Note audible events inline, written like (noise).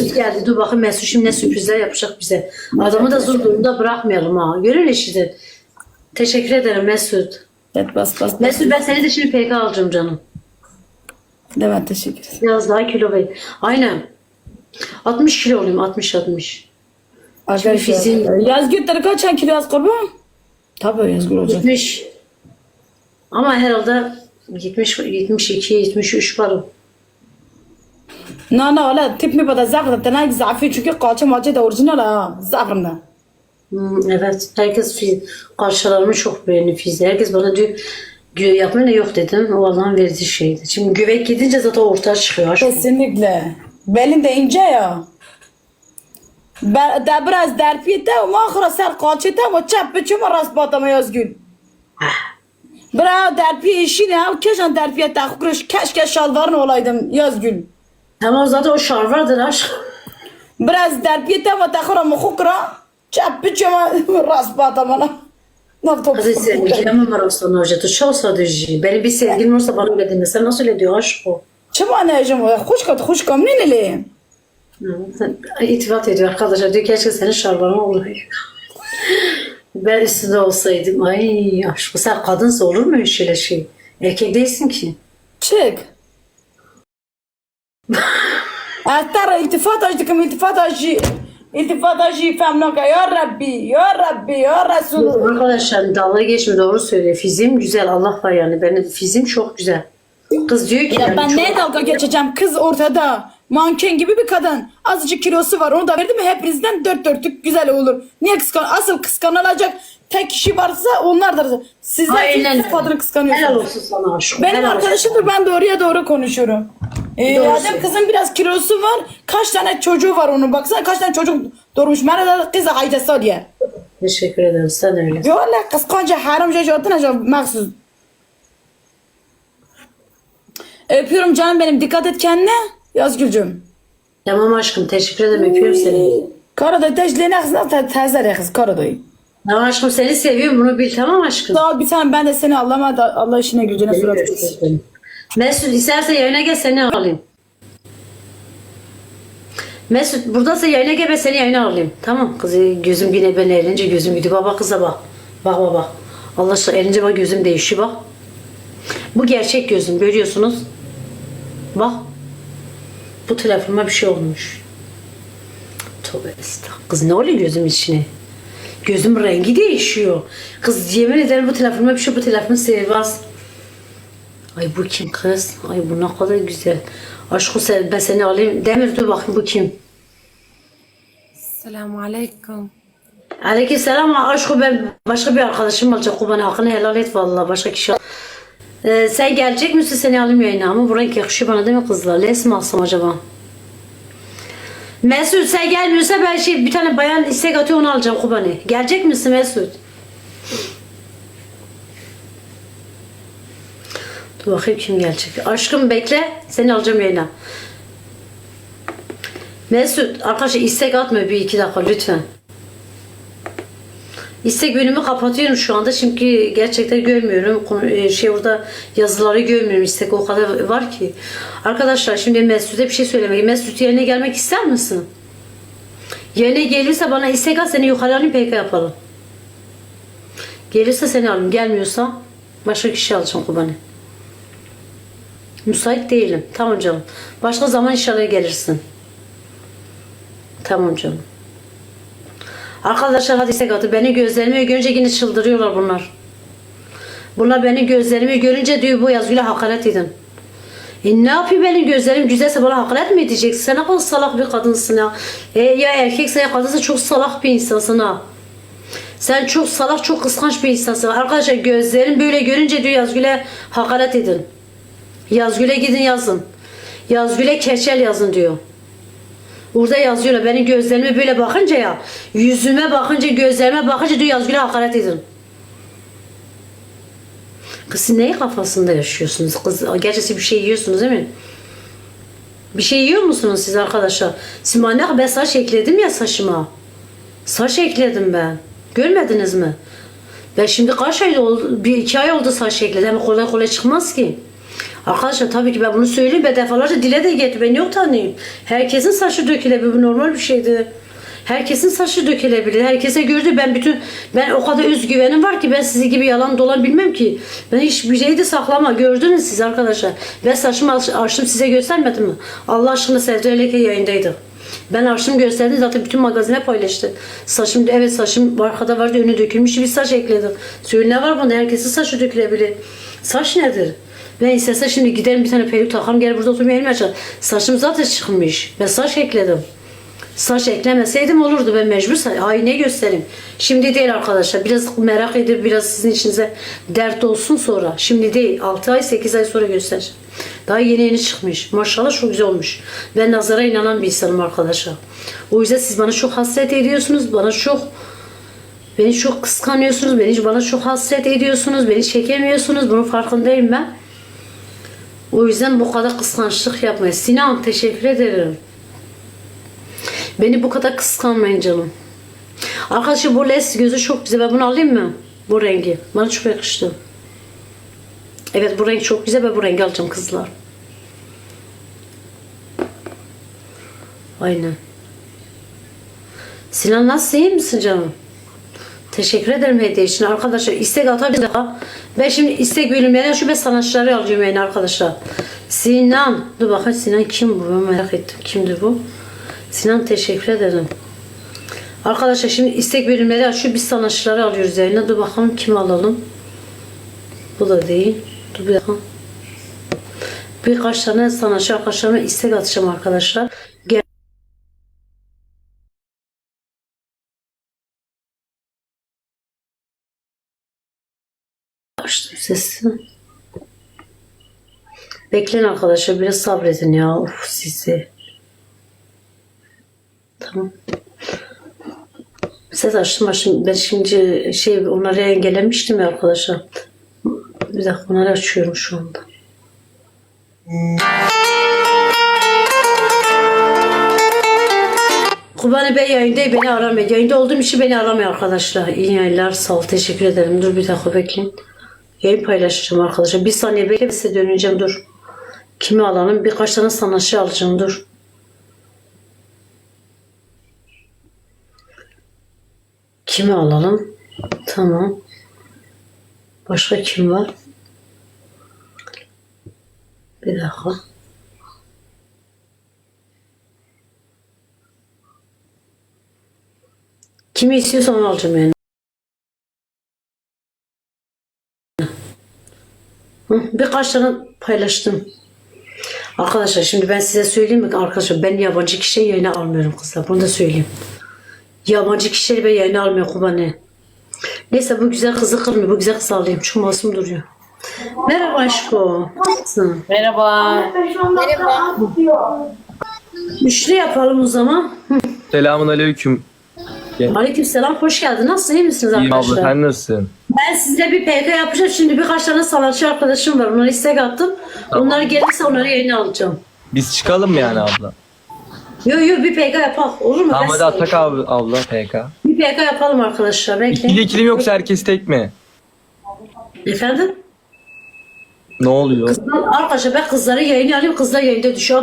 Mesut geldi. Dur bakayım Mesut şimdi ne sürprizler yapacak bize. Adamı da zor durumda bırakmayalım ha. Görün işte. Teşekkür ederim Mesut. Evet bas bas. bas. Mesut ben seni de şimdi PK alacağım canım. Evet teşekkür ederim. Biraz daha kilo ver. Aynen. 60 kilo olayım 60 60. Arkadaşlar fiziğim- Yazgül kaç kilo az kurban? Tabii Yazgül olacak. 70. Ama herhalde 70 72 73 var o. لا لا لا تip mi bada zafra tane zafi çünkü kalça malça da orijinal ha zafrında. Hmm, evet. Herkes fiz, karşılarımı çok beğeniyor fiziği. Herkes bana diyor Gö yapma ne yok dedim. O Allah'ın verdiği şeydi. Şimdi güvek gidince zaten ortaya çıkıyor. aşk olsun. Kesinlikle. Belin de ince ya. Ben de biraz derpiyete ama ahıra ser kalçete ama çap biçim rast batama Yazgül. Bra derpiye işi ne? Keşke derpiyete kuruş keşke şalvarın olaydım Yazgül. Ama zaten o şarvardır aşk. Biraz derpiyete ama takıra mı kukra çap biçim (laughs) rast batama. Ne yaptım? Aziz sevgilim var olsa Nurcat'ı çok sadıcı. Benim bir sevgilim olsa bana öyle deme. Sen nasıl öyle diyor aşk o? Çama anacım hoş kat hoş kam ne neli? İtifat ediyor arkadaşlar. Diyor keşke senin şarvarın olaydı. Ben üstünde olsaydım. Ay aşk sen kadınsa olur mu öyle şey? Erkek değilsin ki. Çık. Tara iltifat açtıkım iltifat açı. İltifat açı femnaka ya Rabbi ya Rabbi ya Resulü. Arkadaşlar dalga geçme doğru söylüyor. Fiziğim güzel Allah var yani. Benim fiziğim çok güzel. Kız diyor ki Ya yani ben çok- neye dalga geçeceğim? Kız ortada. Manken gibi bir kadın. Azıcık kilosu var. Onu da verdi mi hepinizden dört dörtlük güzel olur. Niye kıskan? Asıl kıskanılacak tek kişi varsa onlardır. Sizler Aynen. kadını Helal kıskanıyorsunuz? olsun sana aşkım. Benim helal arkadaşımdır ben doğruya doğru konuşuyorum. Ee, Doğru Adem söylüyor. kızın biraz kilosu var. Kaç tane çocuğu var onun baksana kaç tane çocuk doğurmuş. Merhaba kız hayda söyle. Teşekkür ederim. Sen öyle. Yo Allah kıskanca haram cecatın acaba mahsus. Öpüyorum canım benim. Dikkat et kendine. Yazgülcüm. Tamam aşkım. Teşekkür ederim. Öpüyorum seni. Karaday teclene kız nasıl tezer kız Karaday. Tamam aşkım seni seviyorum. Bunu bil tamam aşkım. Sağ ol bir tane ben de seni Allah'ıma Allah işine gücüne surat. Mesut isterse yayına gel seni alayım. Mesut buradaysa yayına gel ben seni yayına alayım. Tamam kızı gözüm yine ben eğlenince gözüm gidiyor. Baba kıza bak. Bak bak bak. Allah aşkına eğlenince bak gözüm değişiyor bak. Bu gerçek gözüm görüyorsunuz. Bak. Bu telefonuma bir şey olmuş. Tövbe estağfurullah. Kız ne oluyor gözüm içine? Gözüm rengi değişiyor. Kız yemin ederim bu telefonuma bir şey bu telefonu sevmez. Ay bu kim kız? Ay bu ne kadar güzel. Aşkı sen, ben seni alayım. Demir dur bakayım bu kim? Selamun aleyküm. Aleyküm selam aşkı ben başka bir arkadaşım olacak. O bana hakkını helal et vallahi başka kişi. Ee, sen gelecek misin seni alayım yayına ama bu renk yakışıyor bana değil mi kızlar? Les mi alsam acaba? Mesut sen gelmiyorsa ben şey bir tane bayan istek atıyor onu alacağım Kubani. Gelecek misin Mesut? Dur bakayım kim gelecek. Aşkım bekle seni alacağım yayına. Mesut arkadaşlar istek atma bir iki dakika lütfen. İstek bölümü kapatıyorum şu anda çünkü gerçekten görmüyorum. E, Şey orada yazıları görmüyorum. İstek o kadar var ki. Arkadaşlar şimdi Mesut'e bir şey söylemek. Mesut yerine gelmek ister misin? Yerine gelirse bana istek at seni yukarı alayım PK yapalım. Gelirse seni alayım. Gelmiyorsa başka kişi alacağım Kubani. Müsait değilim. Tamam canım. Başka zaman inşallah gelirsin. Tamam canım. Arkadaşlar hadi istek atın. Beni gözlerimi görünce yine çıldırıyorlar bunlar. Bunlar beni gözlerimi görünce diyor bu yazgıyla hakaret edin. E ne yapayım benim gözlerim güzelse bana hakaret mi edeceksin? Sen ne kadar salak bir kadınsın ya. E, ya erkekse ya kadınsa çok salak bir insansın ha. Sen çok salak, çok kıskanç bir insansın. Arkadaşlar gözlerim böyle görünce diyor Yazgül'e hakaret edin. Yazgül'e gidin yazın. Yazgül'e keçel yazın diyor. Orada yazıyorlar benim gözlerime böyle bakınca ya yüzüme bakınca gözlerime bakınca diyor Yazgül'e hakaret edin. Kız siz neyi kafasında yaşıyorsunuz? Kız gerçi siz bir şey yiyorsunuz değil mi? Bir şey yiyor musunuz siz arkadaşlar? Siz manyak ben saç ekledim ya saçıma. Saç ekledim ben. Görmediniz mi? Ben şimdi kaç ay oldu? Bir iki ay oldu saç ekledim. Kolay kolay çıkmaz ki. Arkadaşlar tabii ki ben bunu söyleyeyim. Ben defalarca dile de getir. Ben yok tanıyayım. Herkesin saçı dökülebilir. Bu normal bir şeydi. Herkesin saçı dökülebilir. Herkese gördü. Ben bütün ben o kadar özgüvenim var ki ben sizi gibi yalan dolan bilmem ki. Ben hiçbir şeyi de saklama. Gördünüz siz arkadaşlar. Ben saçımı aç- açtım size göstermedim mi? Allah aşkına Sevda Öyleke yayındaydı. Ben arşım gösterdim zaten bütün magazine paylaştı. Saçım evet saçım arkada vardı önü dökülmüş bir saç ekledim. Söyle ne var bunda herkesin saçı dökülebilir. Saç nedir? Ben istese şimdi giderim bir tane peruk takarım gel burada oturmaya elime açar. Saçım zaten çıkmış. Ben saç ekledim. Saç eklemeseydim olurdu ben mecbur sa- ayna göstereyim. Şimdi değil arkadaşlar. Biraz merak edip biraz sizin içinize dert olsun sonra. Şimdi değil. 6 ay 8 ay sonra göstereceğim. Daha yeni yeni çıkmış. Maşallah çok güzel olmuş. Ben nazara inanan bir insanım arkadaşlar. O yüzden siz bana çok hasret ediyorsunuz. Bana çok Beni çok kıskanıyorsunuz. Beni bana çok hasret ediyorsunuz. Beni çekemiyorsunuz. Bunun farkındayım ben. O yüzden bu kadar kıskançlık yapmayın. Sinan teşekkür ederim. Beni bu kadar kıskanmayın canım. Arkadaşlar bu les gözü çok güzel. Ben bunu alayım mı? Bu rengi. Bana çok yakıştı. Evet bu renk çok güzel. Ben bu rengi alacağım kızlar. Aynen. Sinan nasıl iyi misin canım? Teşekkür ederim hediye için. Arkadaşlar istek atabilir daha. Ben şimdi istek bölümlerine şu ben sanatçıları alacağım yani arkadaşlar. Sinan. Dur bakayım Sinan kim bu? Ben merak ettim. Kimdi bu? Sinan teşekkür ederim. Arkadaşlar şimdi istek bölümleri açıyor. Biz sanatçıları alıyoruz yayına. Dur bakalım kim alalım. Bu da değil. Dur bir dakika. Birkaç tane sanatçı arkadaşlarıma istek atacağım arkadaşlar. Gel Açtım sesini. Bekleyin arkadaşlar biraz sabredin ya. Of sizi. Tamam. Ses açtım açtım. Ben şimdi şey onları engellemiştim ya arkadaşlar. Bir dakika onları açıyorum şu anda. Kubani Bey yayında beni aramıyor. Yayında olduğum için beni aramıyor arkadaşlar. İyi yayınlar. Sağ ol. Teşekkür ederim. Dur bir dakika bekleyin. Yayın paylaşacağım arkadaşlar. Bir saniye bekle size döneceğim. Dur. Kimi alalım? Birkaç tane sanatçı alacağım. Dur. Kimi alalım? Tamam. Başka kim var? Bir dakika. Kimi istiyorsan alacağım yani. Birkaç tane paylaştım. Arkadaşlar şimdi ben size söyleyeyim mi arkadaşlar ben yabancı kişiyi yayına almıyorum kızlar. Bunu da söyleyeyim. Yabancı kişileri ben yayına almıyorum kubane. Neyse bu güzel kızı kırmıyor. Bu güzel kızı alayım. Şu masum duruyor. Merhaba aşkım. Nasılsın? Merhaba. Üçlü yapalım o zaman. Selamun aleyküm. Aleyküm selam. Hoş geldin. Nasılsın? İyi misiniz İyiyim arkadaşlar? abla sen nasılsın? Ben size bir PK yapacağım. Şimdi birkaç tane sanatçı arkadaşım var. Onlara istek attım. Onlar gelirse onları yayına alacağım. Biz çıkalım yani abla? Yo yo bir PK yapalım. Olur mu? Tamam hadi atak abi abla PK. Bir PK yapalım arkadaşlar. İkili Bekleyin. ikilim yoksa herkes tek mi? Efendim? Ne oluyor? Arkadaşlar ben kızları yayına alayım. Kızlar yayında düşüyor.